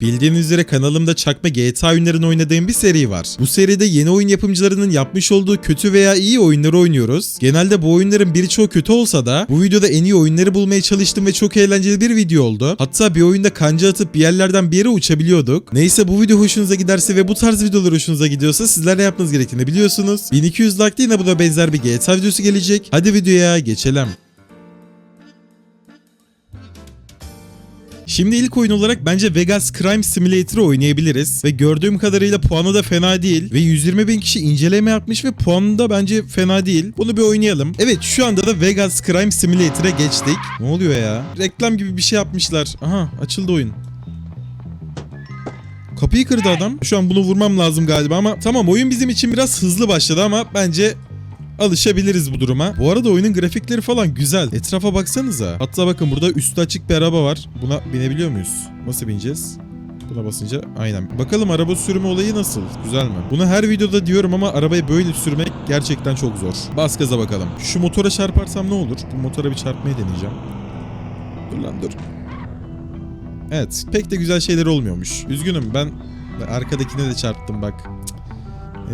Bildiğiniz üzere kanalımda çakma GTA oyunlarını oynadığım bir seri var. Bu seride yeni oyun yapımcılarının yapmış olduğu kötü veya iyi oyunları oynuyoruz. Genelde bu oyunların birçoğu kötü olsa da bu videoda en iyi oyunları bulmaya çalıştım ve çok eğlenceli bir video oldu. Hatta bir oyunda kanca atıp bir yerlerden bir yere uçabiliyorduk. Neyse bu video hoşunuza giderse ve bu tarz videolar hoşunuza gidiyorsa sizler ne yapmanız gerektiğini biliyorsunuz. 1200 like yine buna benzer bir GTA videosu gelecek. Hadi videoya geçelim. Şimdi ilk oyun olarak bence Vegas Crime Simulator'ı oynayabiliriz. Ve gördüğüm kadarıyla puanı da fena değil. Ve 120 bin kişi inceleme yapmış ve puanı da bence fena değil. Bunu bir oynayalım. Evet şu anda da Vegas Crime Simulator'a geçtik. Ne oluyor ya? Reklam gibi bir şey yapmışlar. Aha açıldı oyun. Kapıyı kırdı adam. Şu an bunu vurmam lazım galiba ama tamam oyun bizim için biraz hızlı başladı ama bence alışabiliriz bu duruma. Bu arada oyunun grafikleri falan güzel. Etrafa baksanıza. Hatta bakın burada üstü açık bir araba var. Buna binebiliyor muyuz? Nasıl bineceğiz? Buna basınca aynen. Bakalım araba sürme olayı nasıl? Güzel mi? Bunu her videoda diyorum ama arabayı böyle sürmek gerçekten çok zor. Bas gaza bakalım. Şu motora çarparsam ne olur? Bu motora bir çarpmayı deneyeceğim. Dur lan dur. Evet pek de güzel şeyler olmuyormuş. Üzgünüm ben arkadakine de çarptım bak.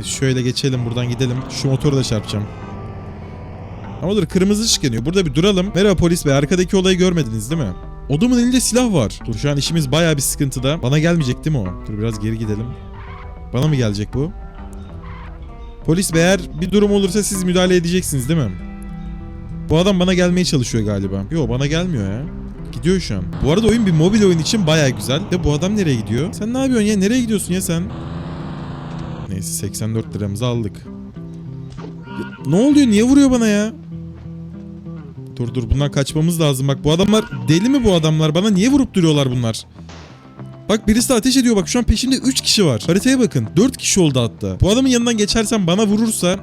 E, şöyle geçelim buradan gidelim. Şu motoru da çarpacağım. Ama dur kırmızı ışık yanıyor. Burada bir duralım. Merhaba polis bey arkadaki olayı görmediniz değil mi? Adamın elinde silah var. Dur şu an işimiz baya bir sıkıntıda. Bana gelmeyecek değil mi o? Dur biraz geri gidelim. Bana mı gelecek bu? Polis bey eğer bir durum olursa siz müdahale edeceksiniz değil mi? Bu adam bana gelmeye çalışıyor galiba. Yo bana gelmiyor ya. Gidiyor şu an. Bu arada oyun bir mobil oyun için baya güzel. Ya bu adam nereye gidiyor? Sen ne yapıyorsun ya? Nereye gidiyorsun ya sen? Neyse 84 liramızı aldık. Ya, ne oluyor? Niye vuruyor bana ya? Dur dur bundan kaçmamız lazım. Bak bu adamlar deli mi bu adamlar? Bana niye vurup duruyorlar bunlar? Bak birisi ateş ediyor. Bak şu an peşimde 3 kişi var. Haritaya bakın. 4 kişi oldu hatta. Bu adamın yanından geçersem bana vurursa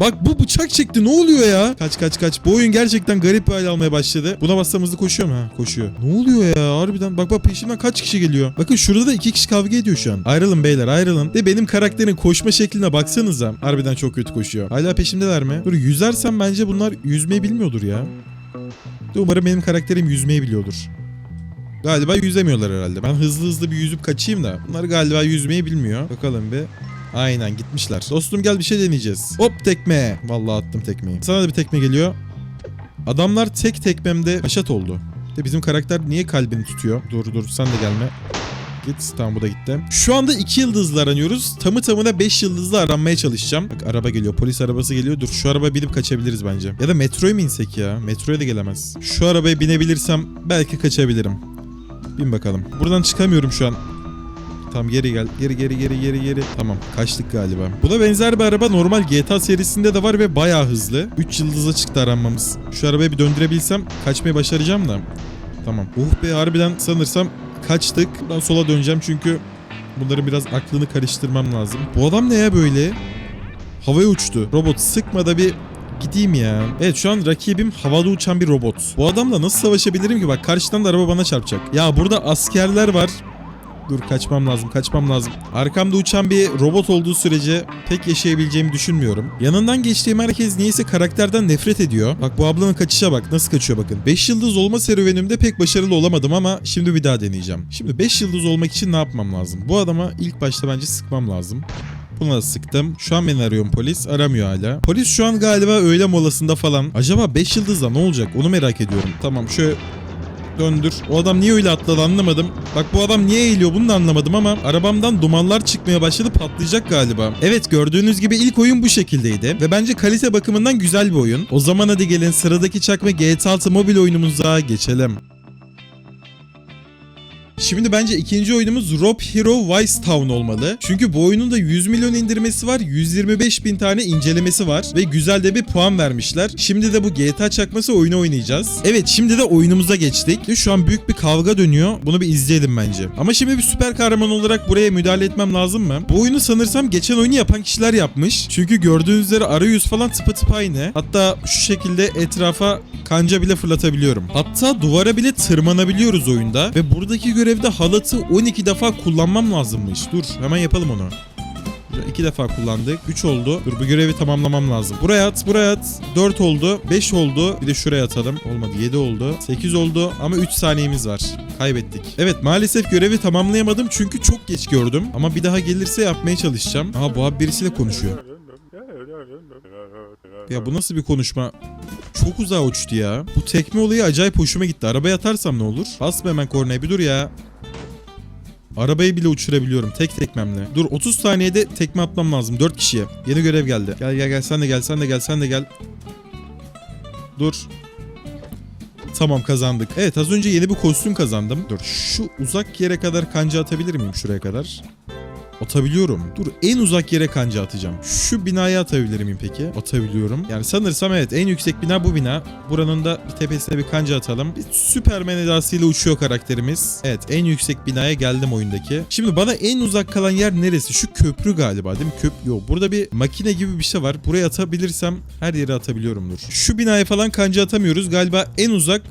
Bak bu bıçak çekti ne oluyor ya? Kaç kaç kaç. Bu oyun gerçekten garip bir hal almaya başladı. Buna bassam hızlı koşuyor mu? Ha koşuyor. Ne oluyor ya harbiden? Bak bak peşimden kaç kişi geliyor. Bakın şurada da iki kişi kavga ediyor şu an. Ayrılın beyler ayrılın. De benim karakterin koşma şekline baksanıza. Harbiden çok kötü koşuyor. Hala peşimdeler mi? Dur yüzersem bence bunlar yüzmeyi bilmiyordur ya. De umarım benim karakterim yüzmeyi biliyordur. Galiba yüzemiyorlar herhalde. Ben hızlı hızlı bir yüzüp kaçayım da. Bunlar galiba yüzmeyi bilmiyor. Bakalım bir. Aynen gitmişler. Dostum gel bir şey deneyeceğiz. Hop tekme. Vallahi attım tekmeyi. Sana da bir tekme geliyor. Adamlar tek tekmemde haşat oldu. De bizim karakter niye kalbini tutuyor? Dur dur sen de gelme. Git tamam bu da gitti. Şu anda 2 yıldızlı aranıyoruz. Tamı tamına 5 yıldızlı aranmaya çalışacağım. Bak araba geliyor. Polis arabası geliyor. Dur şu araba binip kaçabiliriz bence. Ya da metroya mı insek ya? Metroya da gelemez. Şu arabaya binebilirsem belki kaçabilirim. Bin bakalım. Buradan çıkamıyorum şu an. Tamam geri gel. Geri geri geri geri geri. Tamam kaçtık galiba. Buna benzer bir araba normal GTA serisinde de var ve bayağı hızlı. 3 yıldıza çıktı aranmamız. Şu arabayı bir döndürebilsem kaçmayı başaracağım da. Tamam. Oh be harbiden sanırsam kaçtık. Buradan sola döneceğim çünkü bunların biraz aklını karıştırmam lazım. Bu adam ne ya böyle? Havaya uçtu. Robot sıkma da bir gideyim ya. Evet şu an rakibim havada uçan bir robot. Bu adamla nasıl savaşabilirim ki? Bak karşıdan da araba bana çarpacak. Ya burada askerler var. Dur kaçmam lazım kaçmam lazım. Arkamda uçan bir robot olduğu sürece pek yaşayabileceğimi düşünmüyorum. Yanından geçtiğim herkes niyeyse karakterden nefret ediyor. Bak bu ablanın kaçışa bak nasıl kaçıyor bakın. 5 yıldız olma serüvenimde pek başarılı olamadım ama şimdi bir daha deneyeceğim. Şimdi 5 yıldız olmak için ne yapmam lazım? Bu adama ilk başta bence sıkmam lazım. Buna da sıktım. Şu an beni arıyorum polis. Aramıyor hala. Polis şu an galiba öğle molasında falan. Acaba 5 yıldızla ne olacak? Onu merak ediyorum. Tamam şöyle döndür. O adam niye öyle atladı anlamadım. Bak bu adam niye eğiliyor bunu da anlamadım ama arabamdan dumanlar çıkmaya başladı patlayacak galiba. Evet gördüğünüz gibi ilk oyun bu şekildeydi ve bence kalite bakımından güzel bir oyun. O zaman hadi gelin sıradaki çakma GTA 6 mobil oyunumuza geçelim. Şimdi bence ikinci oyunumuz Rob Hero Vice Town olmalı. Çünkü bu oyunun da 100 milyon indirmesi var, 125 bin tane incelemesi var ve güzel de bir puan vermişler. Şimdi de bu GTA çakması oyunu oynayacağız. Evet şimdi de oyunumuza geçtik. Şu an büyük bir kavga dönüyor. Bunu bir izleyelim bence. Ama şimdi bir süper kahraman olarak buraya müdahale etmem lazım mı? Bu oyunu sanırsam geçen oyunu yapan kişiler yapmış. Çünkü gördüğünüz üzere arayüz falan tıpatıp aynı. Hatta şu şekilde etrafa kanca bile fırlatabiliyorum. Hatta duvara bile tırmanabiliyoruz oyunda ve buradaki görevde halatı 12 defa kullanmam lazımmış. Dur hemen yapalım onu. İki defa kullandık. 3 oldu. Dur bu görevi tamamlamam lazım. Buraya at, buraya at. 4 oldu. 5 oldu. Bir de şuraya atalım. Olmadı. 7 oldu. 8 oldu ama 3 saniyemiz var. Kaybettik. Evet maalesef görevi tamamlayamadım çünkü çok geç gördüm. Ama bir daha gelirse yapmaya çalışacağım. Aha bu abi birisiyle konuşuyor. Ya bu nasıl bir konuşma? Çok uzağa uçtu ya. Bu tekme olayı acayip hoşuma gitti. Arabaya atarsam ne olur? Basma hemen kornaya bir dur ya. Arabayı bile uçurabiliyorum tek tekmemle. Dur 30 saniyede tekme atmam lazım 4 kişiye. Yeni görev geldi. Gel gel gel sen de gel sen de gel sen de gel. Dur. Tamam kazandık. Evet az önce yeni bir kostüm kazandım. Dur şu uzak yere kadar kanca atabilir miyim şuraya kadar? Atabiliyorum. Dur en uzak yere kanca atacağım. Şu binaya atabilir miyim peki? Atabiliyorum. Yani sanırsam evet en yüksek bina bu bina. Buranın da bir tepesine bir kanca atalım. Bir Süpermen edasıyla uçuyor karakterimiz. Evet en yüksek binaya geldim oyundaki. Şimdi bana en uzak kalan yer neresi? Şu köprü galiba değil mi? Köp Yok burada bir makine gibi bir şey var. Buraya atabilirsem her yere atabiliyorumdur. Şu binaya falan kanca atamıyoruz. Galiba en uzak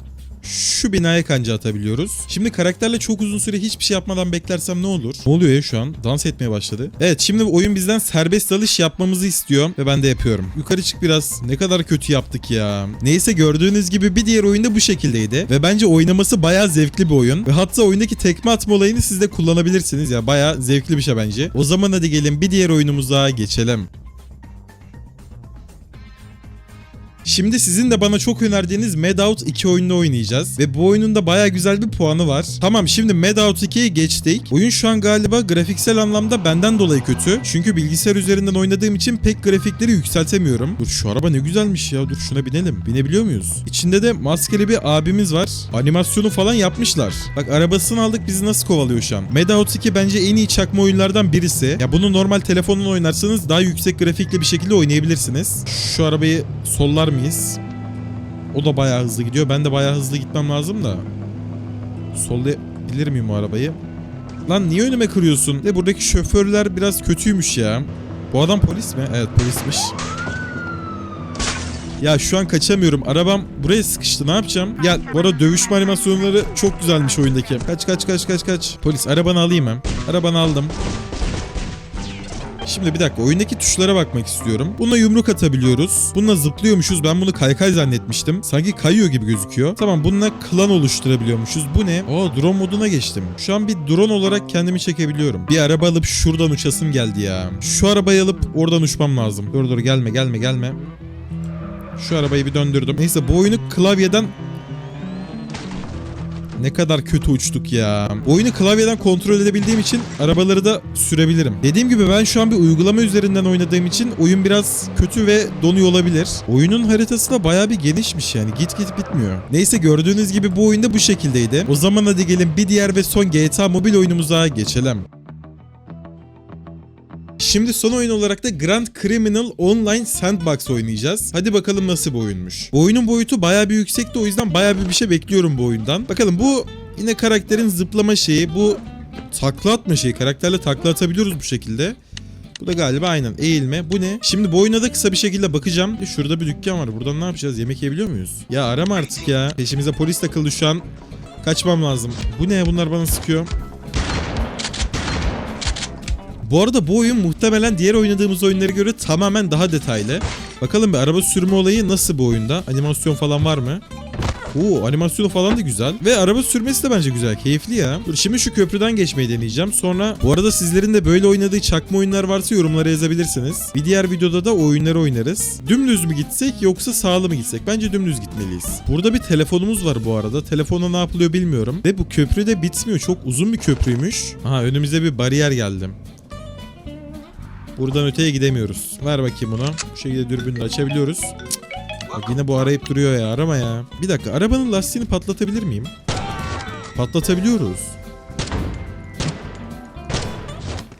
şu binaya kanca atabiliyoruz. Şimdi karakterle çok uzun süre hiçbir şey yapmadan beklersem ne olur? Ne oluyor ya şu an? Dans etmeye başladı. Evet şimdi oyun bizden serbest dalış yapmamızı istiyor ve ben de yapıyorum. Yukarı çık biraz. Ne kadar kötü yaptık ya. Neyse gördüğünüz gibi bir diğer oyunda bu şekildeydi. Ve bence oynaması bayağı zevkli bir oyun. Ve hatta oyundaki tekme atma olayını siz de kullanabilirsiniz ya. Bayağı zevkli bir şey bence. O zaman hadi gelin bir diğer oyunumuza geçelim. Şimdi sizin de bana çok önerdiğiniz Medout 2 oyununu oynayacağız. Ve bu oyunun da baya güzel bir puanı var. Tamam şimdi Medout 2'yi geçtik. Oyun şu an galiba grafiksel anlamda benden dolayı kötü. Çünkü bilgisayar üzerinden oynadığım için pek grafikleri yükseltemiyorum. Dur şu araba ne güzelmiş ya. Dur şuna binelim. Binebiliyor muyuz? İçinde de maskeli bir abimiz var. Animasyonu falan yapmışlar. Bak arabasını aldık bizi nasıl kovalıyor şu an. Medout 2 bence en iyi çakma oyunlardan birisi. Ya bunu normal telefonla oynarsanız daha yüksek grafikli bir şekilde oynayabilirsiniz. Şu arabayı sollar mıyız? O da bayağı hızlı gidiyor. Ben de bayağı hızlı gitmem lazım da. Sollayabilir miyim o arabayı? Lan niye önüme kırıyorsun? De buradaki şoförler biraz kötüymüş ya. Bu adam polis mi? Evet polismiş. Ya şu an kaçamıyorum. Arabam buraya sıkıştı. Ne yapacağım? Gel. Bu arada dövüşme animasyonları çok güzelmiş oyundaki. Kaç kaç kaç kaç kaç. Polis arabanı alayım hem. Arabanı aldım. Şimdi bir dakika oyundaki tuşlara bakmak istiyorum. Bununla yumruk atabiliyoruz. Bununla zıplıyormuşuz. Ben bunu kaykay zannetmiştim. Sanki kayıyor gibi gözüküyor. Tamam bununla klan oluşturabiliyormuşuz. Bu ne? Oo drone moduna geçtim. Şu an bir drone olarak kendimi çekebiliyorum. Bir araba alıp şuradan uçasım geldi ya. Şu arabayı alıp oradan uçmam lazım. Dur dur gelme gelme gelme. Şu arabayı bir döndürdüm. Neyse bu oyunu klavyeden ne kadar kötü uçtuk ya. Oyunu klavyeden kontrol edebildiğim için arabaları da sürebilirim. Dediğim gibi ben şu an bir uygulama üzerinden oynadığım için oyun biraz kötü ve donuyor olabilir. Oyunun haritası da bayağı bir genişmiş yani. Git git bitmiyor. Neyse gördüğünüz gibi bu oyunda bu şekildeydi. O zaman hadi gelin bir diğer ve son GTA mobil oyunumuza geçelim. Şimdi son oyun olarak da Grand Criminal Online Sandbox oynayacağız. Hadi bakalım nasıl bir oyunmuş. Bu oyunun boyutu bayağı bir yüksekti o yüzden bayağı bir bir şey bekliyorum bu oyundan. Bakalım bu yine karakterin zıplama şeyi, bu takla atma şeyi. Karakterle takla atabiliyoruz bu şekilde. Bu da galiba aynen eğilme. Bu ne? Şimdi bu oyuna da kısa bir şekilde bakacağım. Şurada bir dükkan var. Buradan ne yapacağız? Yemek yiyebiliyor muyuz? Ya arama artık ya. Peşimize polis takıldı şu an. Kaçmam lazım. Bu ne? Bunlar bana sıkıyor. Bu arada bu oyun muhtemelen diğer oynadığımız oyunlara göre tamamen daha detaylı. Bakalım bir araba sürme olayı nasıl bu oyunda? Animasyon falan var mı? Oo animasyonu falan da güzel. Ve araba sürmesi de bence güzel. Keyifli ya. Dur şimdi şu köprüden geçmeyi deneyeceğim. Sonra bu arada sizlerin de böyle oynadığı çakma oyunlar varsa yorumlara yazabilirsiniz. Bir diğer videoda da oyunları oynarız. Dümdüz mü gitsek yoksa sağlı mı gitsek? Bence dümdüz gitmeliyiz. Burada bir telefonumuz var bu arada. Telefonla ne yapılıyor bilmiyorum. Ve bu köprü de bitmiyor. Çok uzun bir köprüymüş. Aha önümüze bir bariyer geldi. Buradan öteye gidemiyoruz. Ver bakayım bunu. Bu şekilde dürbünle açabiliyoruz. Cık. Bak yine bu arayıp duruyor ya arama ya. Bir dakika arabanın lastiğini patlatabilir miyim? Patlatabiliyoruz.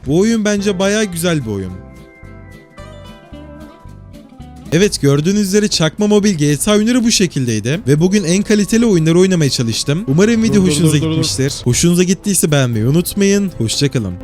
Bu oyun bence baya güzel bir oyun. Evet gördüğünüz üzere çakma mobil GTA oyunları bu şekildeydi. Ve bugün en kaliteli oyunları oynamaya çalıştım. Umarım video Dur, dur, hoşunuza dur, dur, dur. gitmiştir. Hoşunuza gittiyse beğenmeyi unutmayın. Hoşçakalın.